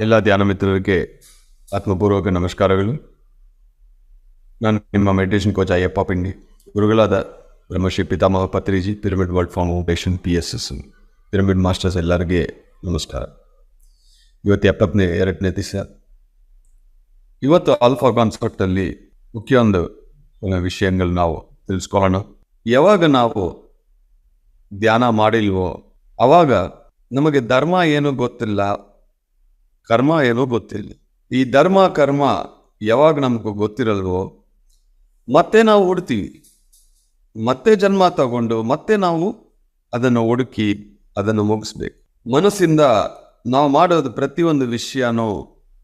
ಎಲ್ಲ ಧ್ಯಾನ ಮಿತ್ರರಿಗೆ ಆತ್ಮಪೂರ್ವಕ ನಮಸ್ಕಾರಗಳು. ನಾನು ನಿಮ್ಮ ಮೆಡಿಟೇಷನ್ ಕೋಚ್ ಅಯ್ಯಪ್ಪ ಪಿಂಡಿ, ಗುರುಗಳಾದ Brahmashri Pitamaha Patriji pyramid world foundation P S S pyramid masters ಎಲ್ಲರಿಗೆ ನಮಸ್ಕಾರ. ಇವತ್ತು ಎಪ್ಪತ್ತನೇ, ಎರಡನೇ ದಿವಸ. ಇವತ್ತು ಆಲ್ಫಾ ಕಾನ್ಸೆಪ್ಟಲ್ಲಿ ಮುಖ್ಯ ಒಂದು ವಿಷಯಗಳು ನಾವು ತಿಳಿಸ್ಕೊಳ್ಳೋಣ. ಯಾವಾಗ ನಾವು ಧ್ಯಾನ ಮಾಡಿಲ್ವೋ, ಅವಾಗ ನಮಗೆ ಧರ್ಮ ಏನು ಗೊತ್ತಿಲ್ಲ ಕರ್ಮ ಏನೋ ಗೊತ್ತಿಲ್ಲ. ಈ ಧರ್ಮ, ಕರ್ಮ ಯಾವಾಗ ನಮಗೂ ಗೊತ್ತಿರಲ್ವೋ, ಮತ್ತೆ ನಾವು ಹುಡ್ತೀವಿ ಮತ್ತೆ ಜನ್ಮ ತಗೊಂಡು ಮತ್ತೆ ನಾವು ಅದನ್ನು ಹುಡುಕಿ ಅದನ್ನು ಮುಗಿಸ್ಬೇಕು. ಮನಸ್ಸಿಂದ ನಾವು ಮಾಡೋದು ಪ್ರತಿಯೊಂದು ವಿಷಯನೂ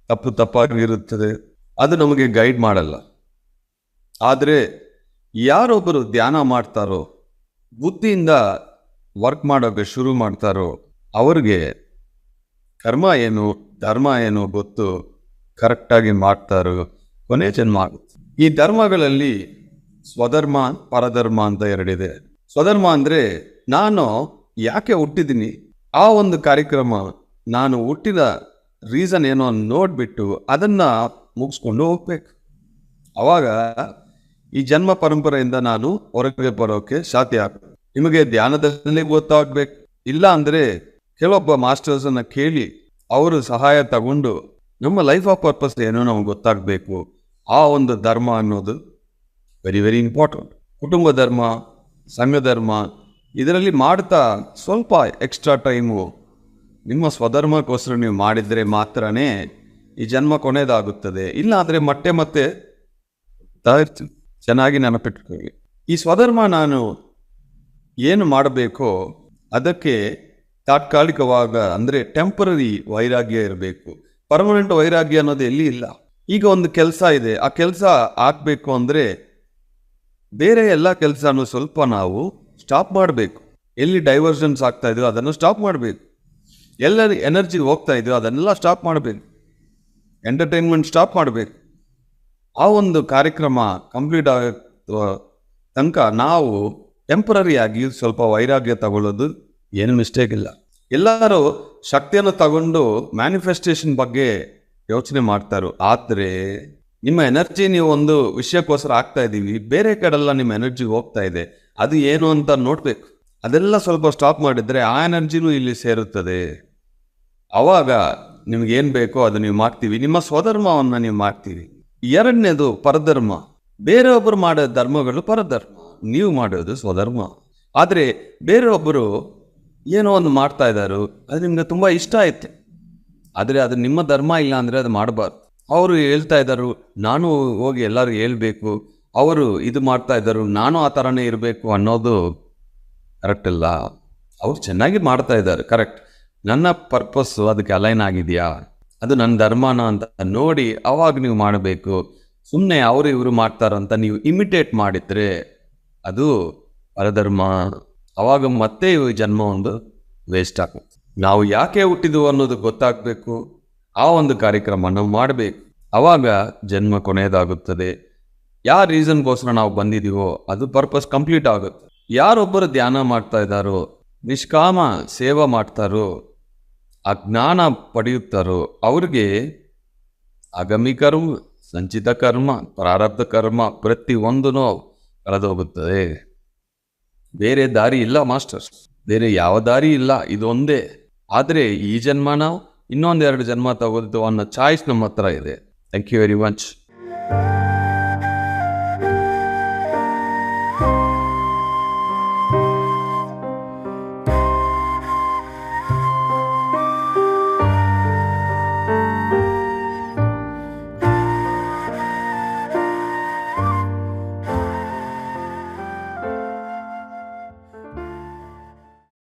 ತಪ್ಪು ತಪ್ಪಾಗಿರುತ್ತದೆ. ಅದು ನಮಗೆ ಗೈಡ್ ಮಾಡಲ್ಲ. ಆದರೆ ಯಾರೊಬ್ಬರು ಧ್ಯಾನ ಮಾಡ್ತಾರೋ, ಬುದ್ಧಿಯಿಂದ ವರ್ಕ್ ಮಾಡೋಕೆ ಶುರು ಮಾಡ್ತಾರೋ, ಅವ್ರಿಗೆ ಕರ್ಮ ಏನು? ಧರ್ಮ ಏನು ಗೊತ್ತು? ಕರೆಕ್ಟಾಗಿ ಮಾಡ್ತಾರೋ? ಕೊನೆ ಜನ್ಮ ಆಗುತ್ತೆ. ಈ ಧರ್ಮಗಳಲ್ಲಿ ಸ್ವಧರ್ಮ, ಪರಧರ್ಮ ಅಂತ ಎರಡಿದೆ. ಸ್ವಧರ್ಮ ಅಂದರೆ ನಾನು ಯಾಕೆ ಹುಟ್ಟಿದ್ದೀನಿ? ಆ ಒಂದು ಕಾರ್ಯಕ್ರಮ ನಾನು ಹುಟ್ಟಿದ ರೀಸನ್ ಏನೋ ನೋಡಿಬಿಟ್ಟು ಅದನ್ನು ಮುಗಿಸ್ಕೊಂಡು ಹೋಗ್ಬೇಕು. ಆವಾಗ ಈ ಜನ್ಮ ಪರಂಪರೆಯಿಂದ ನಾನು ಹೊರಗೆ ಬರೋಕೆ ಸಾಧ್ಯ ಆಗ್ತದೆ ನಿಮಗೆ ಧ್ಯಾನದಲ್ಲಿ ಗೊತ್ತಾಗಬೇಕು. ಇಲ್ಲ ಅಂದರೆ ಕೆಲವೊಬ್ಬ ಮಾಸ್ಟರ್ಸನ್ನು ಕೇಳಿ ಅವರು ಸಹಾಯ ತಗೊಂಡು ನಮ್ಮ ಲೈಫ್ ಆಫ್ ಪರ್ಪಸ್ ಏನೋ ನಮ್ಗೆ ಗೊತ್ತಾಗಬೇಕು. ಆ ಒಂದು ಧರ್ಮ ಅನ್ನೋದು ವೆರಿ ವೆರಿ ಇಂಪಾರ್ಟೆಂಟ್ ಕುಟುಂಬ ಧರ್ಮ, ಸಂಘ ಧರ್ಮ, ಇದರಲ್ಲಿ ಮಾಡ್ತಾ ಸ್ವಲ್ಪ ಎಕ್ಸ್ಟ್ರಾ ಟೈಮು ನಿಮ್ಮ ಸ್ವಧರ್ಮಕ್ಕೋಸ್ಕರ ನೀವು ಮಾಡಿದರೆ ಮಾತ್ರನೇ ಈ ಜನ್ಮ ಕೊನೆಯದಾಗುತ್ತದೆ. ಇಲ್ಲ ಆದರೆ ಮತ್ತೆ ಮತ್ತೆ ಚೆನ್ನಾಗಿ ನೆನಪಿಟ್ಕೊಳ್ಳಿ. ಈ ಸ್ವಧರ್ಮ ನಾನು ಏನು ಮಾಡಬೇಕೋ ಅದಕ್ಕೆ ತಾತ್ಕಾಲಿಕವಾಗ ಅಂದರೆ ಟೆಂಪರರಿ ವೈರಾಗ್ಯ ಇರಬೇಕು. ಪರ್ಮನೆಂಟ್ ವೈರಾಗ್ಯ ಅನ್ನೋದು ಎಲ್ಲಿ ಇಲ್ಲ. ಈಗ ಒಂದು ಕೆಲಸ ಇದೆ. ಆ ಕೆಲಸ ಆಗಬೇಕು ಅಂದರೆ ಬೇರೆ ಎಲ್ಲ ಕೆಲಸನೂ ಸ್ವಲ್ಪ ನಾವು ಸ್ಟಾಪ್ ಮಾಡಬೇಕು. ಎಲ್ಲಿ ಡೈವರ್ಷನ್ಸ್ ಆಗ್ತಾ ಇದೆಯೋ ಅದನ್ನು ಸ್ಟಾಪ್ ಮಾಡಬೇಕು. ಎಲ್ಲ ಎನರ್ಜಿ ಹೋಗ್ತಾ ಇದೆಯೋ ಅದನ್ನೆಲ್ಲ ಸ್ಟಾಪ್ ಮಾಡಬೇಕು. ಎಂಟರ್ಟೈನ್ಮೆಂಟ್ ಸ್ಟಾಪ್ ಮಾಡಬೇಕು. ಆ ಒಂದು ಕಾರ್ಯಕ್ರಮ ಕಂಪ್ಲೀಟ್ ಆಗ ತನಕ ನಾವು ಟೆಂಪ್ರರಿಯಾಗಿ ಸ್ವಲ್ಪ ವೈರಾಗ್ಯ ತಗೊಳ್ಳೋದು ಏನು ಮಿಸ್ಟೇಕ್ ಇಲ್ಲ. ಎಲ್ಲರೂ ಶಕ್ತಿಯನ್ನು ತಗೊಂಡು ಮ್ಯಾನಿಫೆಸ್ಟೇಷನ್ ಬಗ್ಗೆ ಯೋಚನೆ ಮಾಡ್ತಾರೋ. ಆದರೆ ನಿಮ್ಮ ಎನರ್ಜಿ ನೀವು ಒಂದು ವಿಷಯಕ್ಕೋಸ್ಕರ ಆಗ್ತಾ ಇದ್ದೀವಿ. ಬೇರೆ ಕಡೆಲ್ಲ ನಿಮ್ಮ ಎನರ್ಜಿ ಹೋಗ್ತಾ ಇದೆ. ಅದು ಏನು ಅಂತ ನೋಡಬೇಕು. ಅದೆಲ್ಲ ಸ್ವಲ್ಪ ಸ್ಟಾಪ್ ಮಾಡಿದರೆ ಆ ಎನರ್ಜಿನೂ ಇಲ್ಲಿ ಸೇರುತ್ತದೆ. ಅವಾಗ ನಿಮ್ಗೆ ಏನು ಬೇಕೋ ಅದು ನೀವು ಮಾಡ್ತೀವಿ. ನಿಮ್ಮ ಸ್ವಧರ್ಮವನ್ನು ನೀವು ಮಾಡ್ತೀವಿ. ಎರಡನೇದು ಪರಧರ್ಮ. ಬೇರೆಯೊಬ್ಬರು ಮಾಡೋ ಧರ್ಮಗಳು ಪರಧರ್ಮ. ನೀವು ಮಾಡೋದು ಸ್ವಧರ್ಮ. ಆದರೆ ಬೇರೆಯೊಬ್ಬರು ಏನೋ ಒಂದು ಮಾಡ್ತಾ ಇದ್ದಾರೆ ಅದು ನಿಮ್ಗೆ ತುಂಬ ಇಷ್ಟ ಆಯ್ತು. ಆದರೆ ಅದು ನಿಮ್ಮ ಧರ್ಮ ಇಲ್ಲ ಅಂದರೆ ಅದು ಮಾಡಬಾರ್ದು. ಅವರು ಹೇಳ್ತಾ ಇದ್ದರು ನಾನು ಹೋಗಿ ಎಲ್ಲರೂ ಹೇಳ್ಬೇಕು. ಅವರು ಇದು ಮಾಡ್ತಾ ಇದ್ದರು ನಾನು ಆ ಥರನೇ ಇರಬೇಕು ಅನ್ನೋದು ಕರೆಕ್ಟ್ ಇಲ್ಲ. ಅವ್ರು ಚೆನ್ನಾಗಿ ಮಾಡ್ತಾ ಇದ್ದಾರೆ ಕರೆಕ್ಟ್ ನನ್ನ ಪರ್ಪಸ್ಸು ಅದಕ್ಕೆ ಅಲೈನ್ ಆಗಿದೆಯಾ? ಅದು ನನ್ನ ಧರ್ಮನ ಅಂತ ನೋಡಿ ಅವಾಗ ನೀವು ಮಾಡಬೇಕು. ಸುಮ್ಮನೆ ಅವರು ಇವರು ಮಾಡ್ತಾರಂತ ನೀವು ಇಮಿಟೇಟ್ ಮಾಡಿದರೆ ಅದು ಪರಧರ್ಮ. ಅವಾಗ ಮತ್ತೆ ಜನ್ಮ ಒಂದು ವೇಸ್ಟ್ ಆಗುತ್ತೆ ನಾವು ಯಾಕೆ ಹುಟ್ಟಿದ್ವು ಅನ್ನೋದು ಗೊತ್ತಾಗಬೇಕು. ಆ ಒಂದು ಕಾರ್ಯಕ್ರಮ ನಾವು ಮಾಡಬೇಕು. ಅವಾಗ ಜನ್ಮ ಕೊನೆಯದಾಗುತ್ತದೆ. ಯಾವ ರೀಸನ್ಗೋಸ್ಕರ ನಾವು ಬಂದಿದ್ದೀವೋ ಅದು ಪರ್ಪಸ್ ಕಂಪ್ಲೀಟ್ ಆಗುತ್ತೆ. ಯಾರೊಬ್ಬರು ಧ್ಯಾನ ಮಾಡ್ತಾ ಇದ್ದಾರೋ, ನಿಷ್ಕಾಮ ಸೇವೆ ಮಾಡ್ತಾರೋ ಆ ಜ್ಞಾನ ಪಡೆಯುತ್ತಾರೋ, ಅವ್ರಿಗೆ ಆಗಮಿ ಕರ್ಮ, ಸಂಚಿತ ಕರ್ಮ, ಪ್ರಾರಬ್ಧ ಕರ್ಮ ಪ್ರತಿಯೊಂದೂ ಕಳೆದೋಗುತ್ತದೆ. ಬೇರೆ ದಾರಿ ಇಲ್ಲ ಮಾಸ್ಟರ್ಸ್ ಬೇರೆ ಯಾವ ದಾರಿ ಇಲ್ಲ, ಇದೊಂದೇ. ಆದರೆ ಈ ಜನ್ಮ ನಾವು ಇನ್ನೊಂದೆರಡು ಜನ್ಮ ತಗೋದು ಅನ್ನೋ ಚಾಯ್ಸ್ ನಮ್ಮ ಹತ್ರ ಇದೆ. Thank you very much